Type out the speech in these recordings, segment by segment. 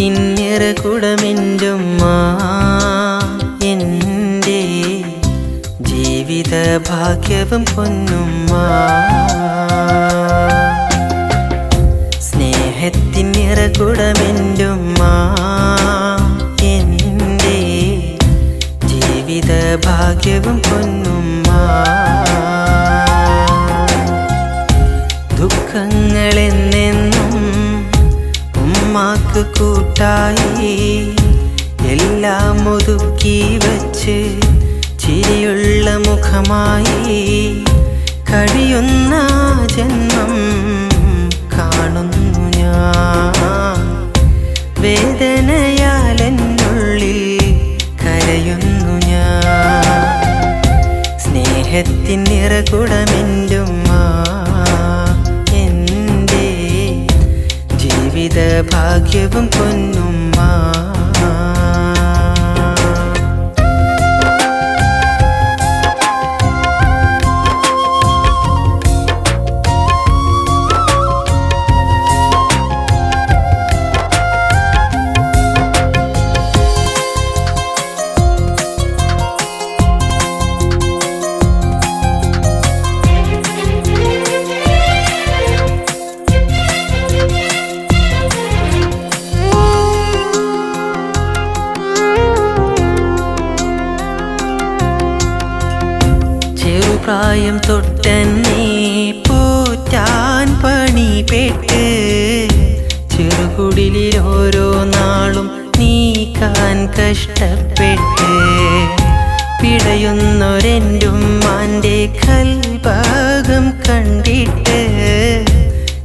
തിന്നിറകുടമെന്റുമ്മ എന്റെ ജീവിത ഭാഗ്യവും പൊന്നുമ്മ. സ്നേഹത്തിനിറകുടമെന്റുമ്മ എന്റെ ജീവിത ഭാഗ്യവും പൊന്നുമ്മ. കൂട്ടായി എല്ലാം ഒതുക്കി വച്ച് ചിരിയുള്ള മുഖമായി കഴിയുന്ന ജന്മം ഭാഗ്യവും പൊന്നുമ്മ. ചെറുപ്രായം തൊട്ടെന്നെ പോറ്റാൻ പണിപെട്ട് ചെറുകുടിലിൽ ഓരോ നാളും നീക്കാൻ കഷ്ടപ്പെട്ട് പിടയുന്നൊരെന്റുമ്മാന്റെ കൽഭാഗം കണ്ടിട്ട്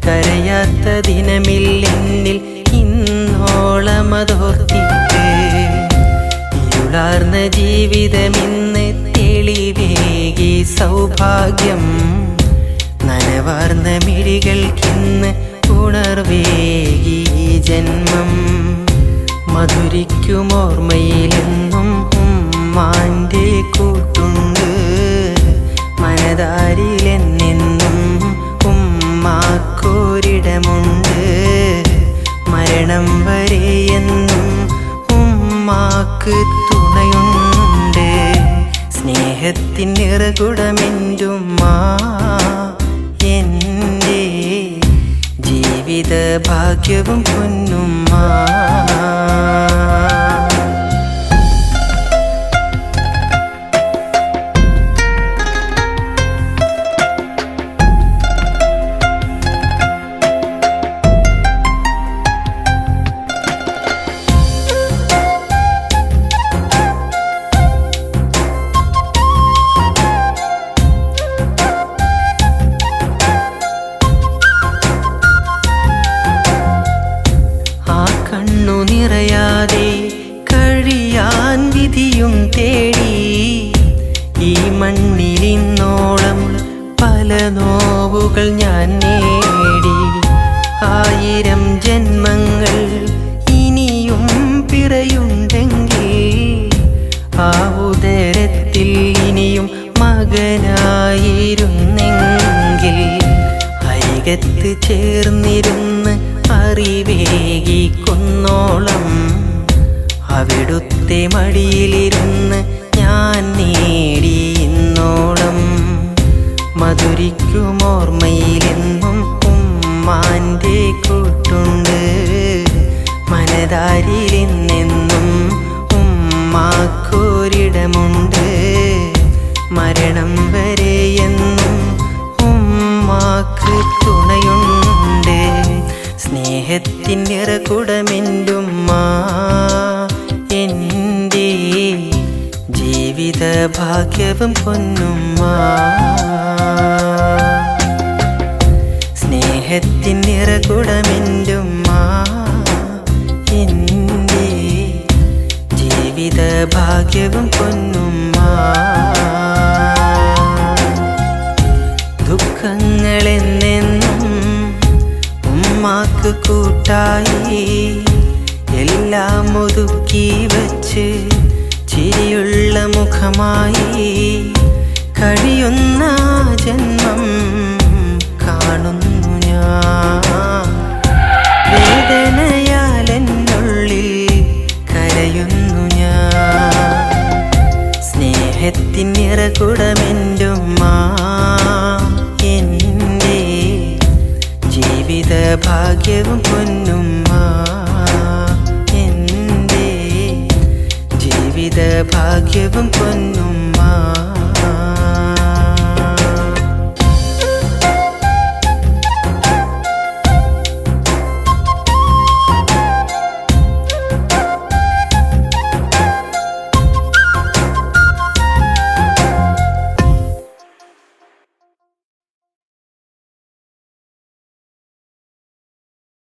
കരയാത്ത ദിനമില്ലെന്നിൽ ഇന്നോളമതോർത്തിട്ട് ഇരുളാർന്ന ജീവിതമിന്ന് തെളിവേകി സൗഭാഗ്യം നനവാർന്ന മിഴികൾക്കിന്ന് ഉണർവേകി ജന്മം. മധുരിക്കുമോർമ്മയിലെന്നും ഉമ്മാന്റെ കൂട്ടുണ്ട്. മനതാരിലെന്നെന്നും ഉമ്മാക്കോരിടമുണ്ട്. മരണം വരെ എന്നും ഉമ്മാക്ക് സ്നേഹത്തിൻ നിറകുടമെന്റുമ്മ എന്റെ ജീവിത ഭാഗ്യവും പൊന്നുമ്മ നിറയാതെ കഴിയാൻ വിധിയും തേടി ഈ മണ്ണിലിന്നോളം പല നോവുകൾ ഞാൻ നേടി. ആയിരം ജന്മങ്ങൾ ഇനിയും പിറയുണ്ടെങ്കിൽ ആ ഉദരത്തിൽ ഇനിയും മകനായിരുന്നെങ്കിൽ അരികത്ത് ചേർന്നിരുന്ന് അറിവേകി കുന്നോളം അവിടുത്തെ മടിയിലിരുന്ന് ഞാൻ നേടി ഇന്നോളം മധുരിക്കുമോർമ്മയിലെന്നും ഉമ്മാന്റെ കൂട്ടുണ്ട് മനതാരിലെന്നെന്നും ഉമ്മാക്കൊരിടമുണ്ട് മരണം സ്നേഹത്തിൻ നിറകുടമെന്റുമ്മ എന്റെ ജീവിത ഭാഗ്യവും പൊന്നുമ്മ. സ്നേഹത്തിൻ നിറകുടമെന്റുമ്മ എന്റെ ജീവിത ഭാഗ്യവും പൊന്നുമ്മ കൂട്ടായി എല്ലാം ഒതുക്കി വച്ച് ചിരിയുള്ള മുഖമായി. കഴിയുന്ന ജന്മം കാണുന്നു ഞാൻ. ഭാഗ്യവും പൊന്നുമ്മ. എന്റെ ജീവിത ഭാഗ്യവും പൊന്നുമ്മ.